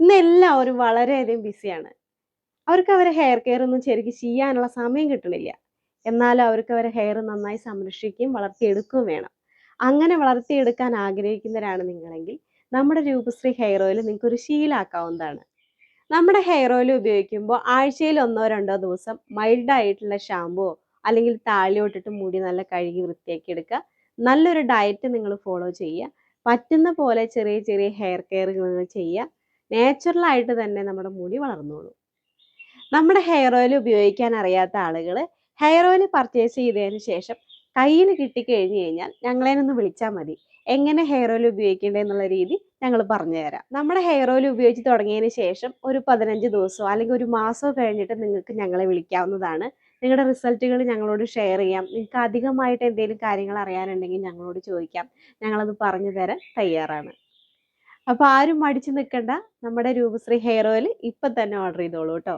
ഇന്ന് എല്ലാവരും വളരെയധികം ബിസിയാണ്. അവർക്ക് അവരെ ഹെയർ കെയർ ഒന്നും ശരിക്കും ചെയ്യാനുള്ള സമയം കിട്ടണില്ല. എന്നാലും അവർക്ക് അവരെ ഹെയർ നന്നായി സംരക്ഷിക്കുകയും വളർത്തിയെടുക്കുകയും വേണം. അങ്ങനെ വളർത്തിയെടുക്കാൻ ആഗ്രഹിക്കുന്നവരാണ് നിങ്ങളെങ്കിൽ നമ്മുടെ രൂപശ്രീ ഹെയർ ഓയിൽ നിങ്ങൾക്ക് ഒരു ശീലാക്കാവുന്നതാണ്. നമ്മുടെ ഹെയർ ഓയിൽ ഉപയോഗിക്കുമ്പോൾ ആഴ്ചയിൽ ഒന്നോ രണ്ടോ ദിവസം മൈൽഡ് ആയിട്ടുള്ള ഷാമ്പുവോ അല്ലെങ്കിൽ താളിയോട്ടിട്ട് മുടി നല്ല കഴുകി വൃത്തിയാക്കി എടുക്കുക. നല്ലൊരു ഡയറ്റ് നിങ്ങൾ ഫോളോ ചെയ്യുക. പറ്റുന്ന പോലെ ചെറിയ ചെറിയ ഹെയർ കെയറുകൾ നിങ്ങൾ ചെയ്യുക. നാച്ചുറൽ ആയിട്ട് തന്നെ നമ്മുടെ മുടി വളർന്നോളൂ. നമ്മുടെ ഹെയർ ഓയിൽ ഉപയോഗിക്കാൻ അറിയാത്ത ആളുകൾ ഹെയർ ഓയിൽ പർച്ചേസ് ചെയ്തതിന് ശേഷം കയ്യിൽ കിട്ടിക്കഴിഞ്ഞു കഴിഞ്ഞാൽ ഞങ്ങളെ ഒന്ന് വിളിച്ചാൽ മതി. എങ്ങനെ ഹെയർ ഓയിൽ ഉപയോഗിക്കേണ്ടത് എന്നുള്ള രീതി ഞങ്ങൾ പറഞ്ഞു തരാം. നമ്മുടെ ഹെയർ ഓയിൽ ഉപയോഗിച്ച് തുടങ്ങിയതിന് ശേഷം ഒരു പതിനഞ്ച് ദിവസമോ അല്ലെങ്കിൽ ഒരു മാസമോ കഴിഞ്ഞിട്ട് നിങ്ങൾക്ക് ഞങ്ങളെ വിളിക്കാവുന്നതാണ്. നിങ്ങളുടെ റിസൾട്ടുകൾ ഞങ്ങളോട് ഷെയർ ചെയ്യാം. നിങ്ങൾക്ക് അധികമായിട്ട് എന്തെങ്കിലും കാര്യങ്ങൾ അറിയാനുണ്ടെങ്കിൽ ഞങ്ങളോട് ചോദിക്കാം. ഞങ്ങളത് പറഞ്ഞു തരാൻ തയ്യാറാണ്. അപ്പോൾ ആരും മടിച്ചു നിൽക്കണ്ട നമ്മുടെ രൂപശ്രീ ഹെയർ ഓയിൽ ഇപ്പം തന്നെ ഓർഡർ ചെയ്തോളൂ കേട്ടോ.